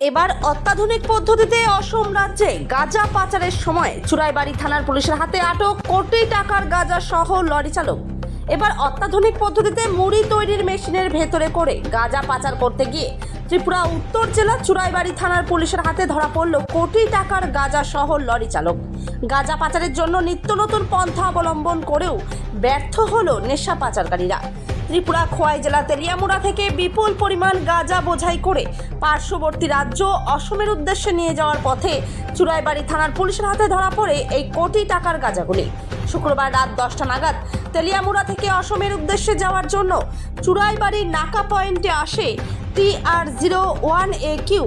এবার অত্যাধুনিক পদ্ধতিতে অসম রাজ্যে গাঁজা পাচারের সময় চুরাইবাড়ি থানার পুলিশের হাতে আটক কোটি টাকার গাঁজা সহ লরি চালক। এবার অত্যাধুনিক পদ্ধতিতে মুড়ি তৈরির মেশিনের ভেতরে করে গাঁজা পাচার করতে গিয়ে ত্রিপুরা উত্তর জেলা চুরাইবাড়ি থানার পুলিশের হাতে ধরা পড়ল কোটি টাকার গাঁজা সহ লরি চালক। গাঁজা পাচারের জন্য নিত্য নতুন পন্থা অবলম্বন করেও ব্যর্থ হলো নেশা পাচারকারীরা। ত্রিপুরা খোয়াই জেলা তেলিয়ামুড়া থেকে বিপুল পরিমাণ গাঁজা বোঝাই করে পার্শ্ববর্তী রাজ্য অসমের উদ্দেশ্যে নিয়ে যাওয়ার পথে চুরাইবাড়ি থানার পুলিশের হাতে ধরা পড়ে এই কোটি টাকার গাঁজাগুলি। শুক্রবার রাত দশটা নাগাদ তেলিয়ামুড়া থেকে অসমের উদ্দেশ্যে যাওয়ার জন্য চুরাইবাড়ির নাকা পয়েন্টে আসে T R zero one A Q.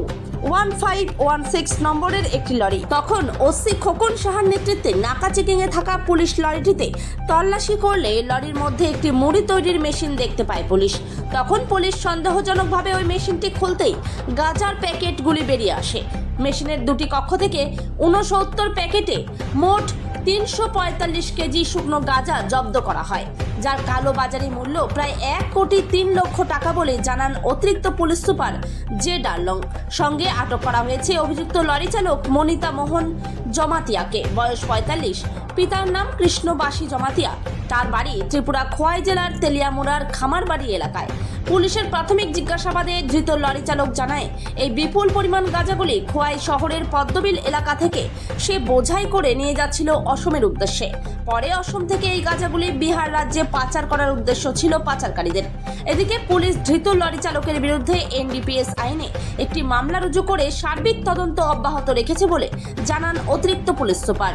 One five one six নম্বরের একটি লরি। তখন ওসি খোকন সাহার নেতৃত্বে নাকা চেকিংয়ে থাকা পুলিশ লরিটিতে তল্লাশি করলে লরির মধ্যে একটি মুড়ি তৈরির মেশিন দেখতে পায় পুলিশ। তখন পুলিশ সন্দেহজনকভাবে ওই মেশিনটি খুলতেই গাজার প্যাকেটগুলি বেরিয়ে আসে। মেশিনের দুটি কক্ষ থেকে ঊনসত্তর প্যাকেটে মোট তিনশো পঁয়তাল্লিশ কেজি শুকনো গাঁজা জব্দ করা হয়। যার কালো বাজারি মূল্য প্রায় এক কোটি তিন লক্ষ টাকা বলে জানান অতিরিক্ত পুলিশ সুপার জে ডার্লং। সঙ্গে আটক করা হয়েছে অভিযুক্ত লরি চালক মনিতা মোহন জমাতিয়াকে। বয়স পঁয়তাল্লিশ। পিতার নাম কৃষ্ণবাসী জমাতিয়া। তার বাড়ি ত্রিপুরা খোয়াই জেলার তেলিয়ামুড়ার খামারবাড়ি এলাকায়। পুলিশের প্রাথমিক জিজ্ঞাসাবাদে ধৃত লরি চালক জানায়, এই বিপুল পরিমাণ গাঁজাগুলি খোয়াই শহরের পদ্মবিল এলাকা থেকে সে বোঝাই করে নিয়ে যাচ্ছিল অসমের উদ্দেশ্যে। পরে অসম থেকে এই গাঁজাগুলি বিহার রাজ্যে পাচার করার উদ্দেশ্য ছিল পাচারকারীদের। এদিকে পুলিশ ধৃত লরি চালকের বিরুদ্ধে এনডিপিএস আইনে একটি মামলা রুজু করে সার্বিক তদন্ত অব্যাহত রেখেছে বলে জানান অতিরিক্ত পুলিশ সুপার।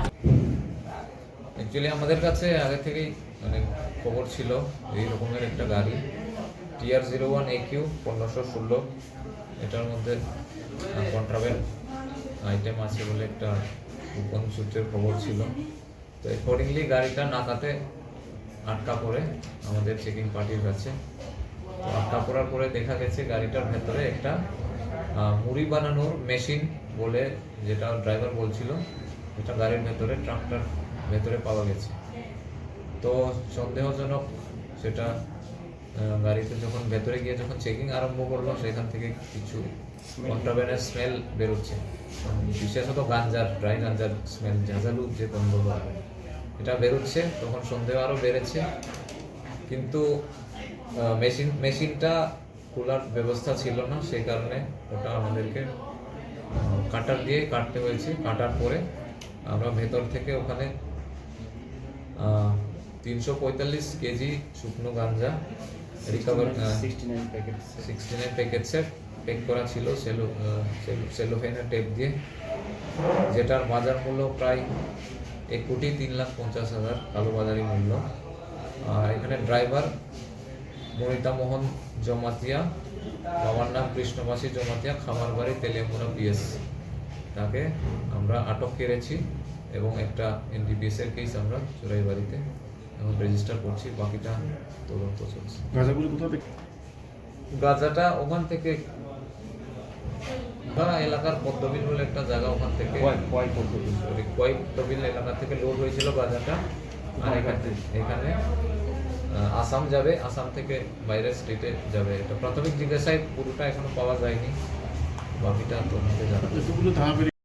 অ্যাকচুয়ালি আমাদের কাছে আগে থেকেই মানে খবর ছিল, এই রকমের একটা গাড়ি। TR zero one A Q পনেরোশো ষোলো, এটার মধ্যে কন্ট্রাভেন্ট আইটেম আছে বলে একটা গোপন সূত্রের খবর ছিল। তো অ্যাকর্ডিংলি গাড়িটা নাকাতে আটকা পড়ে আমাদের চেকিং পার্টির কাছে। তো আটকা পড়ার পরে দেখা গেছে গাড়িটার ভেতরে একটা মুড়ি বানানোর মেশিন বলে যেটা ড্রাইভার বলছিল, এটা গাড়ির ভেতরে ট্রাকটার ভেতরে পাওয়া গেছে। তো সন্দেহজনক সেটা গাড়িতে যখন ভেতরে গিয়ে যখন চেকিং আরম্ভ করল সেখান থেকে কিছু কন্ট্রাবেনের স্মেল বেরোচ্ছে। বিশেষত গাঞ্জার ড্রাই গাঞ্জার স্মেল ঝাঁঝালু যে গন্ধ এটা বেরোচ্ছে তখন সন্দেহ আরও বেড়েছে। কিন্তু মেশিন মেশিনটা খোলার ব্যবস্থা ছিল না সেই কারণে ওটা আমাদেরকে কাটার দিয়ে কাটতে হয়েছে। কাটার পরে আমরা ভেতর থেকে ওখানে তিনশো পঁয়তাল্লিশ কেজি শুকনো গাঞ্জা রিকভার সিক্সটি নাইন প্যাকেটসের প্যাক করা ছিল সেলো সেলোফেনের টেপ দিয়ে। যেটার বাজার মূল্য প্রায় এক কোটি তিন লাখ পঞ্চাশ হাজার কালোবাজারি মূল্য। আর এখানে ড্রাইভার মনিতা মোহন জমাতিয়া বাবার নাম কৃষ্ণবাসী জমাতিয়া খামারবাড়ি তেলিয়ামুড়া পিএস তাকে আমরা আটক করেছি। এবং একটা এনডিপিএস এর কেস আমরা চোরাই বাড়িতে এখন রেজিস্টার করছি বাকিটা তদন্ত চলছে। গাঁজাগুলি কোথা থেকে? গাজাটা ওখান থেকে এলাকার পদ্মবিল বলে একটা জায়গা ওখান থেকে। কয় তবিল এলাকা থেকে লোড হয়েছিল গাজাটা। আর এখানে এখানে আহ, আসাম যাবে আসাম থেকে বাইরের স্টেটে যাবে। এটা প্রাথমিক জিজ্ঞাসায় পুরোটা এখনও পাওয়া যায়নি। বাকিটা তোমাকে থানা